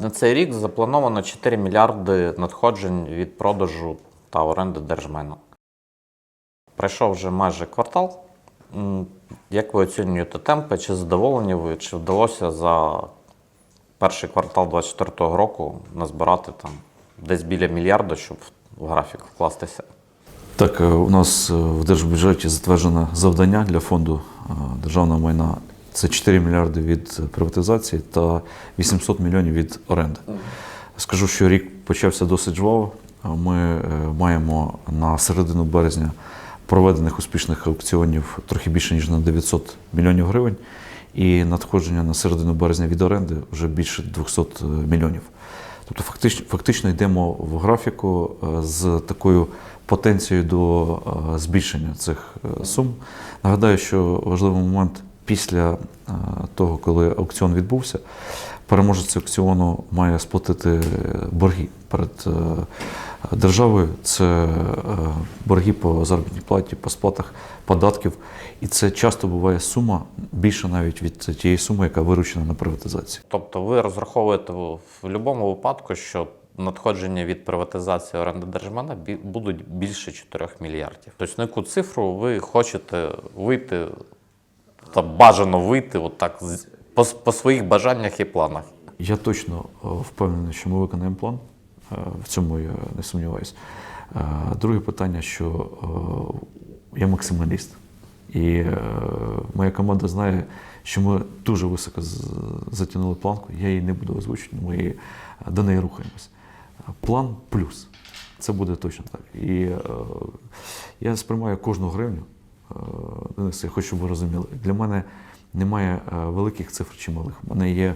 На цей рік заплановано 4 мільярди надходжень від продажу та оренди держмайна. Пройшов вже майже квартал. Як ви оцінюєте темпи? Чи задоволені ви, чи вдалося за перший квартал 2024 року назбирати там десь біля мільярда, щоб в графік вкластися? Так, е, у нас е, в держбюджеті затверджено завдання для фонду е, державного майна. Це 4 мільярди від приватизації та 800 мільйонів від оренди. Скажу, що рік почався досить жваво. Е, Ми е, маємо на середину березня проведених успішних аукціонів трохи більше ніж на 900 мільйонів гривень, і надходження на середину березня від оренди вже більше 200 мільйонів. Тобто, фактично, фактично йдемо в графіку е, з такою потенцією до е, збільшення цих е, сум. Нагадаю, що важливий момент після е, того, коли аукціон відбувся, переможець аукціону має сплатити борги перед е, державою. Це е, борги по заробітній платі, по сплатах податків. І це часто буває сума більша навіть від тієї суми, яка виручена на приватизації. Тобто ви розраховуєте в будь-якому випадку, що надходження від приватизації оренди держмайна бі- будуть більше 4 мільярдів. Тобто на яку цифру ви хочете вийти та бажано вийти отак з- по, по своїх бажаннях і планах? Я точно е, впевнений, що ми виконаємо план. Е, В цьому я не сумніваюся. Е, Друге питання, що я максималіст. І моя команда знає, що ми дуже високо затягнули планку. Я її не буду озвучувати, ми до неї рухаємось. План плюс. Це буде точно так. І я сприймаю кожну гривню. Денис, я хочу, щоб ви розуміли. Для мене немає е, великих цифр чи малих. У мене є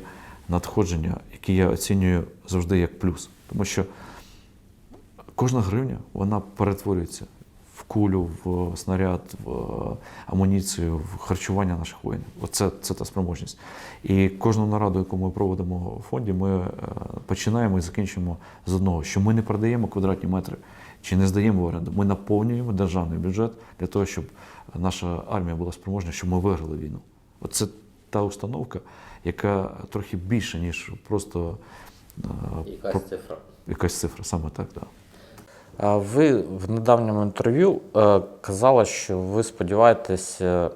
надходження, які я оцінюю завжди як плюс. Тому що кожна гривня вона перетворюється в кулю, в снаряд, в амуніцію, в харчування наших воїнів. Оце це та спроможність. І кожну нараду, яку ми проводимо в фонді, ми е, починаємо і закінчуємо з одного, що ми не продаємо квадратні метри чи не здаємо в оренду. Ми наповнюємо державний бюджет для того, щоб наша армія була спроможна, щоб ми виграли війну. Оце та установка, яка трохи більше, ніж просто е, про- цифра. якась цифра, саме так, так. А Ви в недавньому інтерв'ю е, казали, що ви сподіваєтесь е,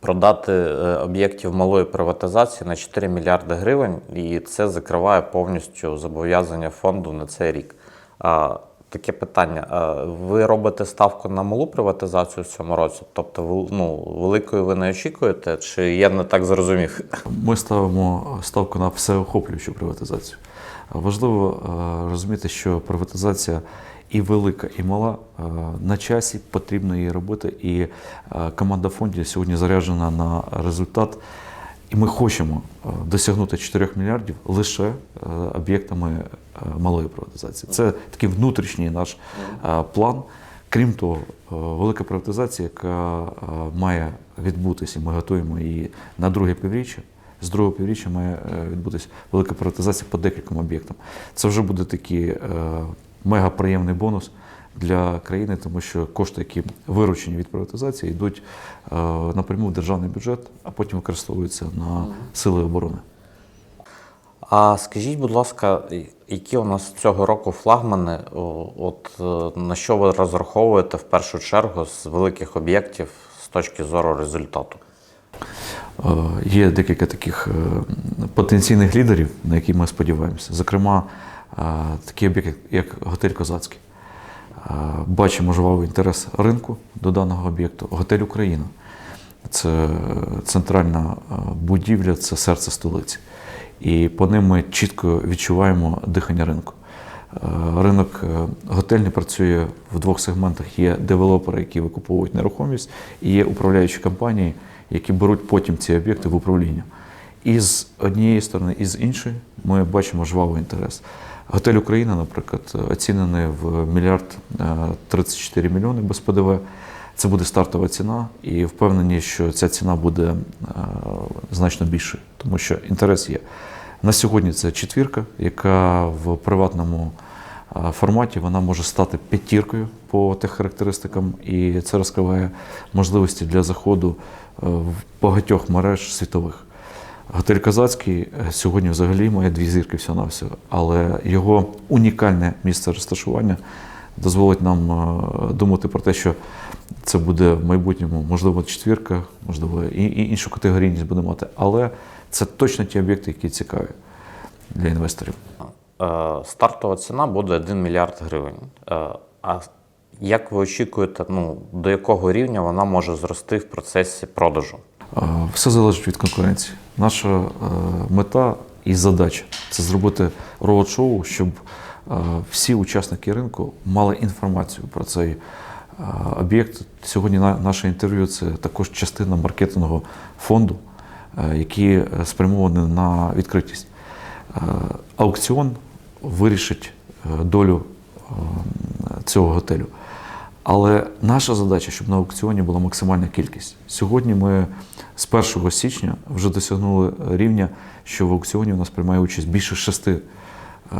продати об'єктів малої приватизації на 4 мільярди гривень, і це закриває повністю зобов'язання фонду на цей рік. Таке питання: ви робите ставку на малу приватизацію в цьому році? Тобто, ну, великої ви не очікуєте, чи я не так зрозумів? Ми ставимо ставку на всеохоплюючу приватизацію. Важливо е, розуміти, що приватизація і велика, і мала е, на часі потрібно її робити. І е, команда фонду сьогодні заряджена на результат. І ми хочемо е, досягнути 4 мільярдів лише е, об'єктами е, малої приватизації. Це такий внутрішній наш план. Крім того, велика приватизація, яка має відбутися, ми готуємо її на друге півріччя. З другого півріччя має відбутися велика приватизація по декільком об'єктам. Це вже буде такий е, мегаприємний бонус для країни, тому що кошти, які виручені від приватизації, йдуть е, напряму в державний бюджет, а потім використовуються на сили оборони. А скажіть, будь ласка, які у нас цього року флагмани? От е, на що ви розраховуєте в першу чергу з великих об'єктів з точки зору результату? Е, Є декілька таких потенційних лідерів, на які ми сподіваємося. Зокрема, е, такий об'єкт, як готель Козацький. Бачимо жвавий інтерес ринку до даного об'єкту. Готель Україна. Це е, центральна е, будівля, це серце столиці. І по ним ми чітко відчуваємо дихання ринку. Е, Ринок готельний працює в двох сегментах. Є девелопери, які викуповують нерухомість, і є управляючі компанії, які беруть потім ці об'єкти в управління. І з однієї сторони, і з іншої ми бачимо жвавий інтерес. Готель Україна, наприклад, оцінений в мільярд е, 34 мільйони без ПДВ. Це буде стартова ціна, і впевнені, що ця ціна буде е, значно більшою, тому що інтерес є. На сьогодні це четвірка, яка в приватному е, форматі вона може стати п'ятіркою по тих характеристикам, і це розкриває можливості для заходу е, в багатьох мереж світових. Готель Казацький е, сьогодні взагалі має дві зірки всього на всього, але його унікальне місце розташування дозволить нам е, думати про те, що це буде в майбутньому, можливо, четвірка, можливо, і, і іншу категорійність буде мати. Але це точно ті об'єкти, які цікаві для інвесторів. Е, Стартова ціна буде 1 мільярд гривень. А як ви очікуєте, ну, до якого рівня вона може зрости в процесі продажу? Все залежить від конкуренції. Наша е, мета і задача це зробити роуд-шоу, щоб е, всі учасники ринку мали інформацію про цей е, об'єкт. Сьогодні наше інтерв'ю це також частина маркетингового фонду, який спрямований на відкритість. Аукціон вирішить долю цього готелю. Але наша задача, щоб на аукціоні була максимальна кількість. Сьогодні ми з 1 січня вже досягнули рівня, що в аукціоні у нас приймає участь більше шести е,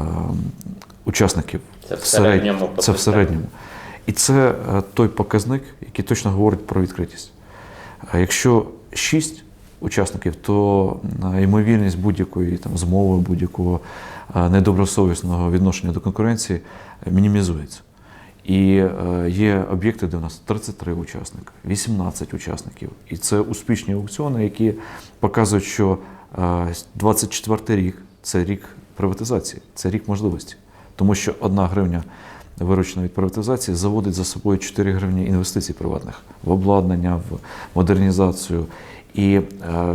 учасників. Це в серед- середньому Це в середньому. І це е, той показник, який точно говорить про відкритість. Якщо шість учасників, то ймовірність будь-якої там змови, будь-якого е, недобросовісного відношення до конкуренції е, мінімізується. І е, є об'єкти, де у нас 33 учасника, 18 учасників. І це успішні аукціони, які показують, що е, 24 рік це рік приватизації, це рік можливості. Тому що одна гривня виручена від приватизації заводить за собою 4 гривні інвестицій приватних в обладнання, в модернізацію. І е,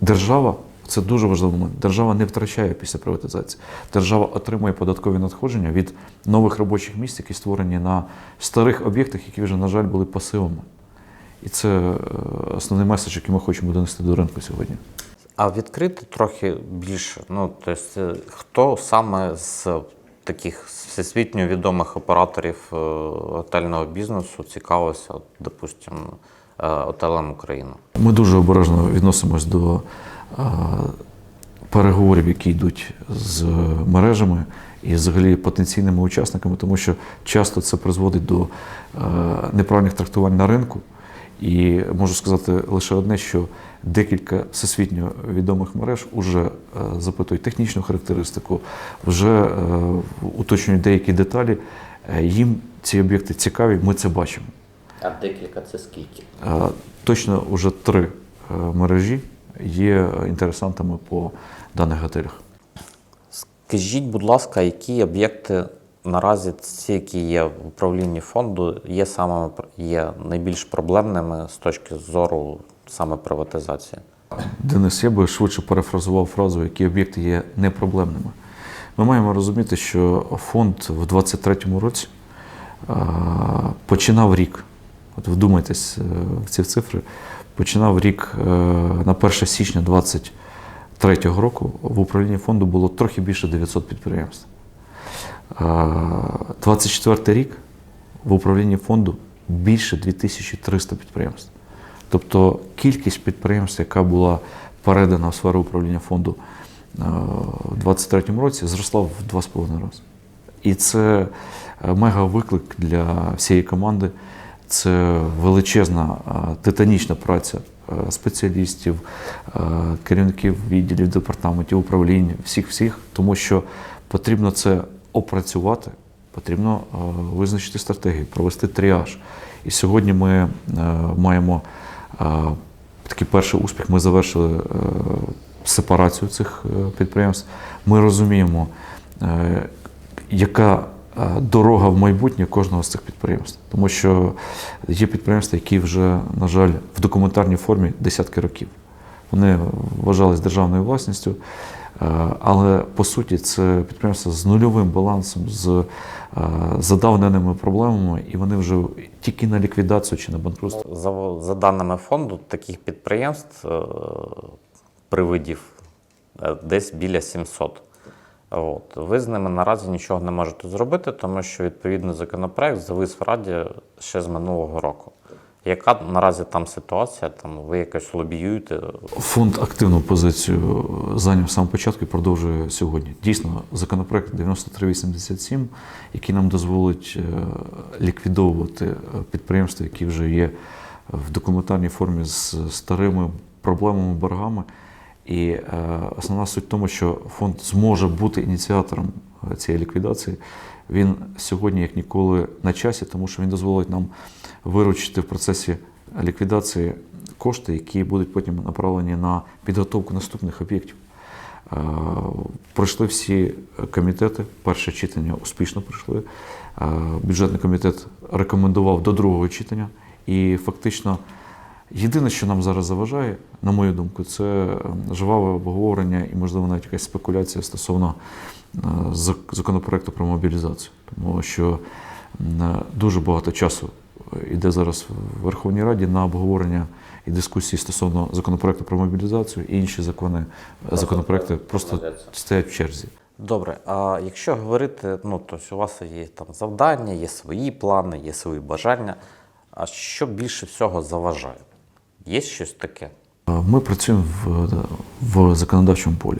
держава це дуже важливий момент. Держава не втрачає після приватизації. Держава отримує податкові надходження від нових робочих місць, які створені на старих об'єктах, які вже, на жаль, були пасивами. І це е, основний меседж, який ми хочемо донести до ринку сьогодні. А відкрити трохи більше. Ну, тобто, хто саме з таких всесвітньо відомих операторів е, готельного бізнесу цікавився, от, допустимо, е, отелем України? Ми дуже обережно відносимось до переговорів, які йдуть з мережами і взагалі потенційними учасниками, тому що часто це призводить до е, неправильних трактувань на ринку. І можу сказати лише одне, що декілька всесвітньо відомих мереж вже е, запитують технічну характеристику, вже е, уточнюють деякі деталі. Їм ці об'єкти цікаві, ми це бачимо. А декілька це скільки? Точно вже три мережі є інтересантами по даних готелях. Скажіть, будь ласка, які об'єкти наразі ці, які є в управлінні фонду, є саме є найбільш проблемними з точки зору саме приватизації? Денис, я би швидше перефразував фразу, які об'єкти є непроблемними. Ми маємо розуміти, що фонд в 2023 році починав рік. От вдумайтесь е, в ці цифри. Починав рік е, на 1 січня 2023 року в управлінні фонду було трохи більше 900 підприємств. Е, 24 рік в управлінні фонду більше 2300 підприємств. Тобто кількість підприємств, яка була передана в сферу управління фонду е, в 2023 році, зросла в 2,5 рази. І це е, мега виклик для всієї команди. Це величезна е, титанічна праця е, спеціалістів, е, керівників відділів, департаментів, управлінь, всіх-всіх, тому що потрібно це опрацювати, потрібно визначити стратегію, провести тріаж. І сьогодні ми маємо такий перший успіх. Ми завершили сепарацію цих підприємств. Ми розуміємо, яка дорога в майбутнє кожного з цих підприємств. Тому що є підприємства, які вже, на жаль, в документарній формі десятки років. Вони вважались державною власністю, е, але по суті це підприємства з нульовим балансом, з е, задавненими проблемами, і вони вже тільки на ліквідацію чи на банкрутство. За, за даними фонду, таких підприємств е, привидів е, десь біля 700. От. Ви з ними наразі нічого не можете зробити, тому що відповідний законопроект завис в Раді ще з минулого року. Яка наразі там ситуація? Там ви якось лобіюєте? Фонд активну позицію зайняв самого початку і продовжує сьогодні. Дійсно, законопроект 9387, який нам дозволить е, ліквідовувати е, підприємства, які вже є в документарній формі з старими проблемами, боргами. І е, основна суть в тому, що фонд зможе бути ініціатором е, цієї ліквідації. Він сьогодні, як ніколи, на часі, тому що він дозволить нам виручити в процесі ліквідації кошти, які будуть потім направлені на підготовку наступних об'єктів. Е, Пройшли всі комітети. Перше читання успішно пройшли. Е, Бюджетний комітет рекомендував до другого читання. І фактично єдине, що нам зараз заважає, на мою думку, це е, жваве обговорення і, можливо, навіть якась спекуляція стосовно е, законопроекту про мобілізацію. Тому що е, дуже багато часу йде зараз в Верховній Раді на обговорення і дискусії стосовно законопроекту про мобілізацію, і інші закони, законопроекти просто стоять в черзі. Добре, а якщо говорити, ну тобто у вас є там завдання, є свої плани, є свої бажання. А що більше всього заважає? Є щось таке? Ми працюємо в, в законодавчому полі.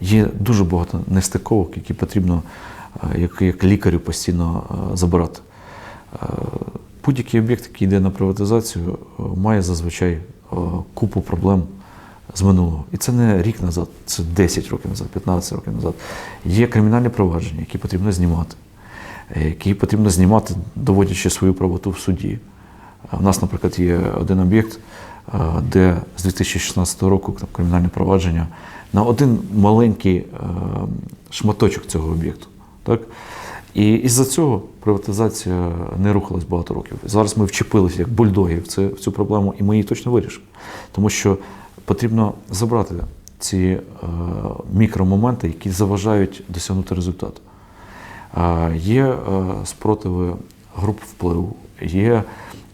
Є дуже багато нестиковок, які потрібно е, як, як лікарю постійно е, забирати. Е, Будь-який об'єкт, який йде на приватизацію, має зазвичай купу проблем з минулого. І це не рік назад, це 10 років назад, 15 років назад. Є кримінальні провадження, які потрібно знімати, які потрібно знімати, доводячи свою правоту в суді. У нас, наприклад, є один об'єкт, де з 2016 року кримінальне провадження на один маленький е, шматочок цього об'єкту. Так? І із-за цього приватизація не рухалась багато років. Зараз ми вчепилися як бульдоги в, це, в цю проблему, і ми її точно вирішимо. Тому що потрібно забрати ці е, мікромоменти, які заважають досягнути результату. Є е, спротиви груп впливу, є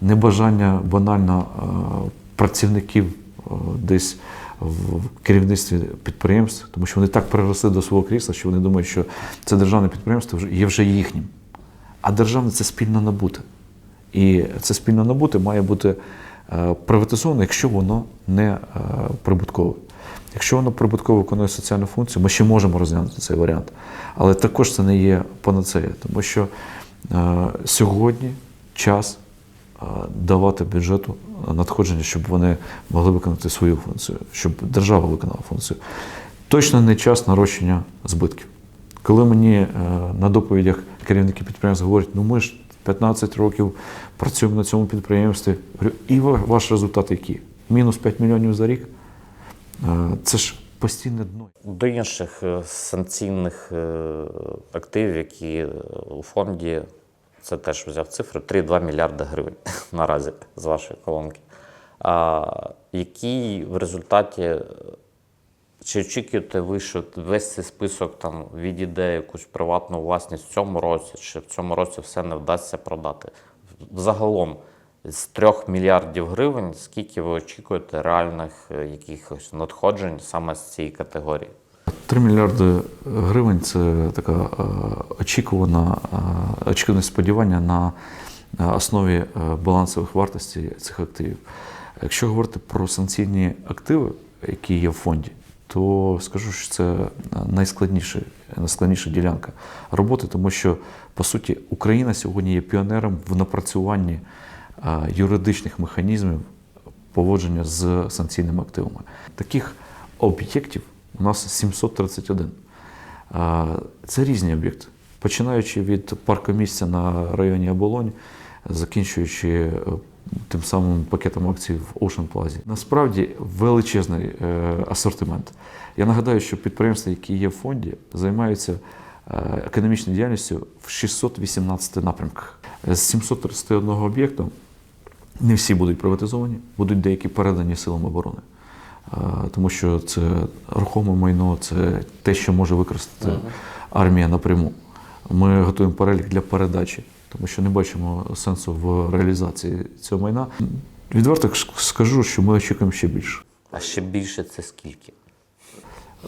небажання банально е, працівників е, десь в керівництві підприємств, тому що вони так приросли до свого крісла, що вони думають, що це державне підприємство є вже їхнім. А державне це спільно набуте. І це спільно набуте має бути е, приватизовано, якщо воно не е, прибуткове. Якщо воно прибутково виконує соціальну функцію, ми ще можемо розглянути цей варіант. Але також це не є панацея, тому що сьогодні час давати бюджету надходження, щоб вони могли виконати свою функцію, щоб держава виконала функцію. Точно не час нарощення збитків. Коли мені е, на доповідях керівники підприємств говорять, ну ми ж 15 років працюємо на цьому підприємстві, і ваш результат який? Мінус 5 мільйонів за рік. Е, Це ж постійне дно. До інших е, санкційних активів, які у фонді, це теж взяв цифри 3,2 мільярди гривень наразі з вашої колонки. А, які в результаті, чи очікуєте ви, що весь цей список там відійде якусь приватну власність в цьому році, чи в цьому році все не вдасться продати? Взагалом, з 3 мільярдів гривень, скільки ви очікуєте реальних е, якихось надходжень саме з цієї категорії? 3 мільярди гривень це така е, очікувана, е, очікуване сподівання на е, основі балансових вартостей цих активів. Якщо говорити про санкційні активи, які є в фонді, то скажу, що це найскладніша, найскладніша ділянка роботи, тому що по суті Україна сьогодні є піонером в напрацюванні юридичних механізмів поводження з санкційними активами. Таких об'єктів у нас 731. Це різні об'єкти, починаючи від паркомісця на районі Оболонь, закінчуючи е, тим самим пакетом акцій в Ocean Plaza. Насправді величезний е, асортимент. Я нагадаю, що підприємства, які є в фонді, займаються е, економічною діяльністю в 618 напрямках. З 731 об'єкту не всі будуть приватизовані, будуть деякі передані силам оборони. Тому що це рухоме майно, це те, що може використати армія напряму. Ми готуємо перелік для передачі, тому що не бачимо сенсу в реалізації цього майна. Відверто скажу, що ми очікуємо ще більше. А ще більше це скільки?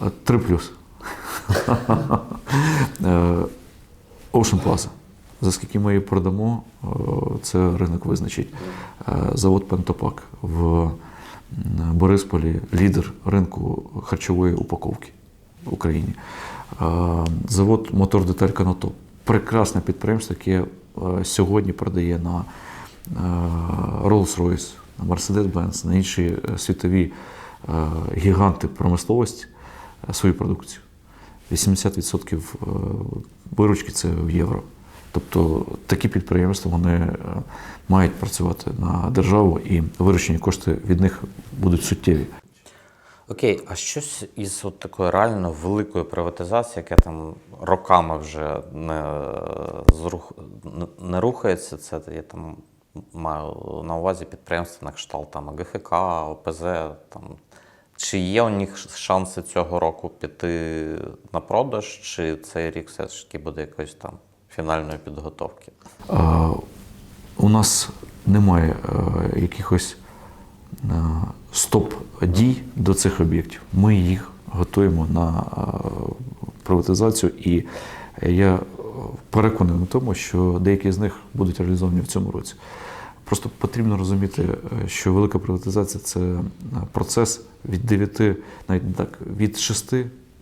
Е, Три плюс. Е, Ocean Plaza. За скільки ми її продамо, е, це ринок визначить. Завод Пентопак в Борисполі лідер ринку харчової упаковки в Україні. Е, Завод Мотор Деталь Каното. Прекрасне підприємство, яке е, сьогодні продає на е, Rolls-Royce, на Mercedes-Benz, на інші світові гіганти промисловості свою продукцію. 80% е, виручки це в євро. Тобто такі підприємства вони е, мають працювати на державу і виручені кошти від них будуть суттєві. Окей, а щось із от такої реально великої приватизації, яка там роками вже не, зрух, не- рухається, це я там маю на увазі підприємства на кшталт там ГХК, ОПЗ. Там. Чи є у них шанси цього року піти на продаж, чи цей рік все ж таки буде якоїсь там фінальної підготовки? У нас немає е, якихось е, стоп-дій до цих об'єктів. Ми їх готуємо на е, приватизацію, і я переконаний в тому, що деякі з них будуть реалізовані в цьому році. Просто потрібно розуміти, що велика приватизація це процес від 9, навіть так, від 6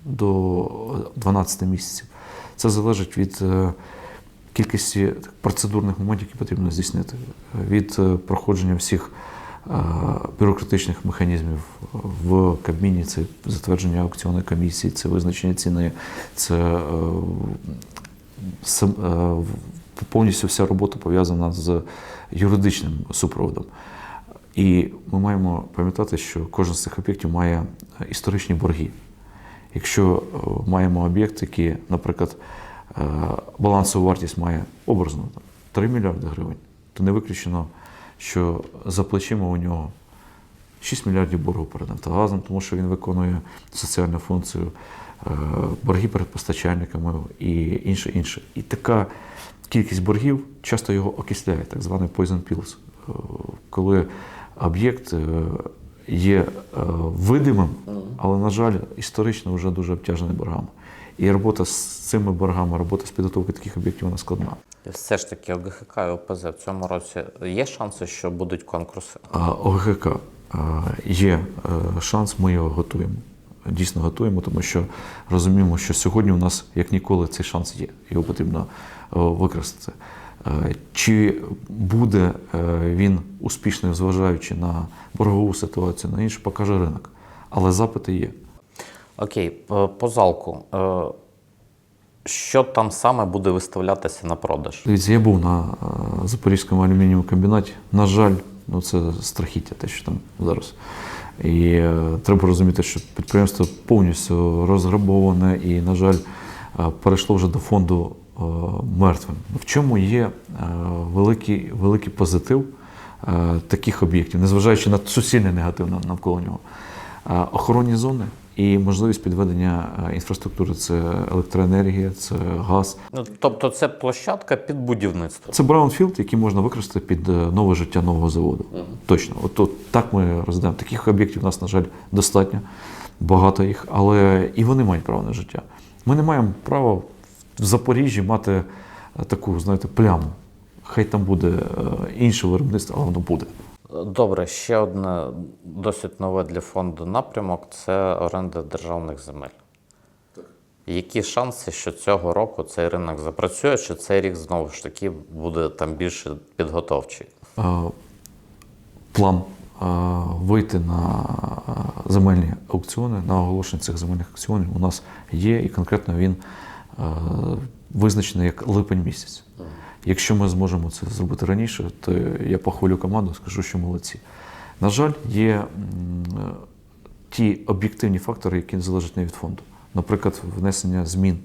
до 12 місяців. Це залежить від кількості процедурних моментів, які потрібно здійснити, від е, проходження всіх е, бюрократичних механізмів в Кабміні, це затвердження аукціонної комісії, це визначення ціни, це е, е, повністю вся робота пов'язана з юридичним супроводом. І ми маємо пам'ятати, що кожен з цих об'єктів має е, історичні борги. Якщо е, маємо об'єкт, який, наприклад, е, балансову вартість має образно там, 3 мільярди гривень, то не виключено, що за плечима у нього 6 мільярдів боргу перед Нафтогазом, тому що він виконує соціальну функцію, е, борги перед постачальниками і інше інше. І така кількість боргів часто його окисляє, так званий poison pills, е, коли об'єкт є видимим, але, на жаль, історично вже дуже обтяжений боргами. І робота з цими боргами, робота з підготовки таких об'єктів вона складна. Все ж таки ОГХК і ОПЗ в цьому році є шанси, що будуть конкурси? А ОГХК а, є е, шанс, ми його готуємо. Дійсно готуємо, тому що розуміємо, що сьогодні у нас як ніколи цей шанс є. Його потрібно е, використати. Е, Чи буде він успішним, зважаючи на боргову ситуацію, на інше, покаже ринок. Але запити є. Окей, по по залку. Е, Що там саме буде виставлятися на продаж? Дивіться, я був на е, Запорізькому алюмінієвому комбінаті. На жаль, ну це страхіття, те, що там зараз. І е, треба розуміти, що підприємство повністю розграбоване і, на жаль, е, перейшло вже до фонду е, мертвим. В чому є е, великий, великий позитив е, таких об'єктів, незважаючи на суцільний негатив навколо нього. Е, Охоронні зони і можливість підведення е, інфраструктури це електроенергія, це газ. Ну, тобто це площадка під будівництво. Це браунфілд, який можна використати під е, нове життя нового заводу. Точно, от, от так ми розглядаємо. Таких об'єктів у нас, на жаль, достатньо, багато їх, але і вони мають право на життя. Ми не маємо права в Запоріжжі мати е, таку, знаєте, пляму. Хай там буде інше виробництво, але воно буде. Добре, ще одне досить нове для фонду напрямок це оренда державних земель. Які шанси, що цього року цей ринок запрацює, чи цей рік знову ж таки буде там більше підготовчий? План вийти на земельні аукціони, на оголошення цих земельних аукціонів у нас є, і конкретно він визначений як липень місяць. Якщо ми зможемо це зробити раніше, то я похвалю команду, скажу, що молодці. На жаль, є ті об'єктивні фактори, які залежать не від фонду. Наприклад, внесення змін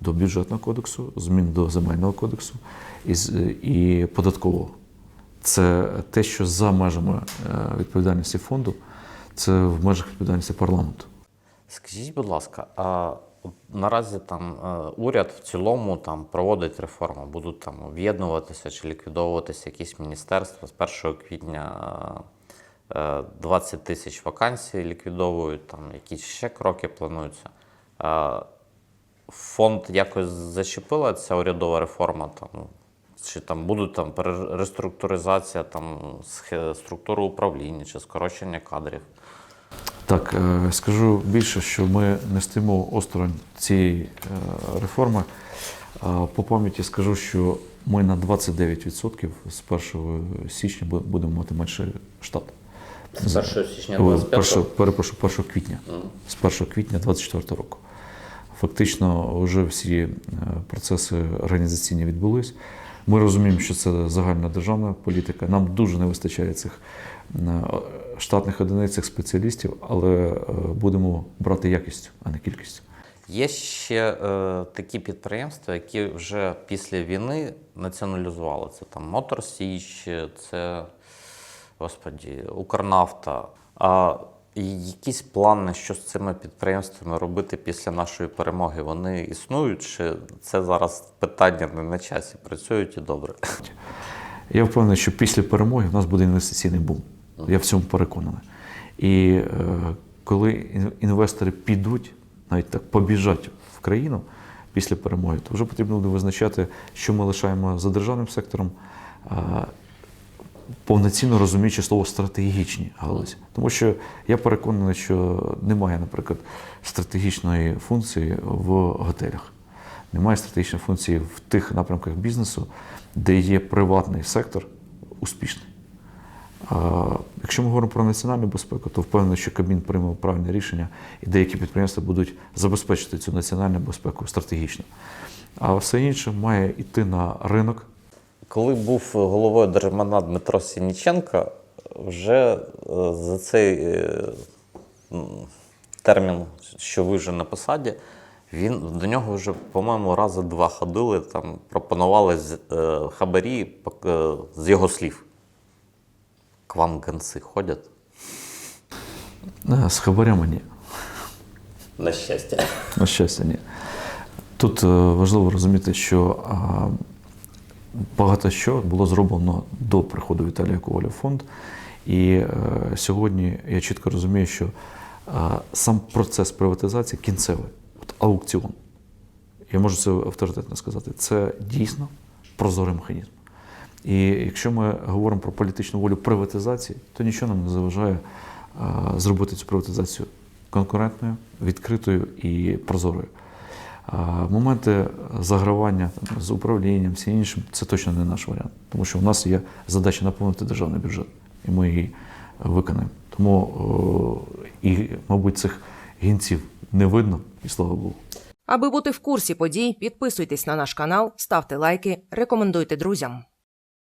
до бюджетного кодексу, змін до земельного кодексу і, податкового. Це те, що за межами е, відповідальності фонду, це в межах відповідальності парламенту. Скажіть, будь ласка, а наразі там е, уряд в цілому там проводить реформу, будуть там об'єднуватися чи ліквідовуватися якісь міністерства з 1 квітня. е, е, 20 тисяч вакансій ліквідовують, там якісь ще кроки плануються. Е, Фонд якось зачепила ця урядова реформа, там, чи там будуть там реструктуризація там, структури управління чи скорочення кадрів. Так, е, скажу більше, що ми не стоїмо осторонь цієї е, реформи. Е, По пам'яті скажу, що ми на 29% з 1 січня будемо мати менший штат. З 1 січня 25 перепрошую, 1 квітня. З 1 квітня 24 року. Фактично, вже всі процеси організаційні відбулись. Ми розуміємо, що це загальна державна політика. Нам дуже не вистачає цих штатних одиниць, цих спеціалістів, але е, будемо брати якістю, а не кількістю. Є ще е, такі підприємства, які вже після війни націоналізували. Це там Мотор Січ, це господі, Укрнафта. А якісь плани, що з цими підприємствами робити після нашої перемоги, вони існують? Чи це зараз питання не на часі? Працюють і добре? Я впевнений, що після перемоги в нас буде інвестиційний бум. Я в цьому переконаний. І е, коли інвестори підуть, навіть так побіжать в країну після перемоги, то вже потрібно буде визначати, що ми лишаємо за державним сектором, е, повноцінно розуміючи слово стратегічні галузі. Тому що я переконаний, що немає, наприклад, стратегічної функції в готелях. Немає стратегічної функції в тих напрямках бізнесу, де є приватний сектор успішний. Якщо ми говоримо про національну безпеку, то впевнений, що Кабмін прийме правильне рішення, і деякі підприємства будуть забезпечити цю національну безпеку стратегічно. А все інше має йти на ринок. Коли був головою держмана Дмитро Сініченко, вже е, за цей е, термін, що ви вже на посаді, він до нього вже, по-моєму, рази два ходили, там пропонували е, хабарі з його слів. К вам гонці ходять? Е, З хабарями ні. На щастя. На щастя, ні. Тут е, важливо розуміти, що багато що було зроблено до приходу Віталія Коваля в фонд. І е, сьогодні я чітко розумію, що сам процес приватизації кінцевий, от аукціон, я можу це авторитетно сказати, це дійсно прозорий механізм. І якщо ми говоримо про політичну волю приватизації, то нічого нам не заважає зробити цю приватизацію конкурентною, відкритою і прозорою. Моменти загравання там, з управлінням, всім іншим, це точно не наш варіант, тому що у нас є задача наповнити державний бюджет, і ми її виконаємо. Тому, і, мабуть, цих гінців не видно, і слава Богу. Аби бути в курсі подій, підписуйтесь на наш канал, ставте лайки, рекомендуйте друзям.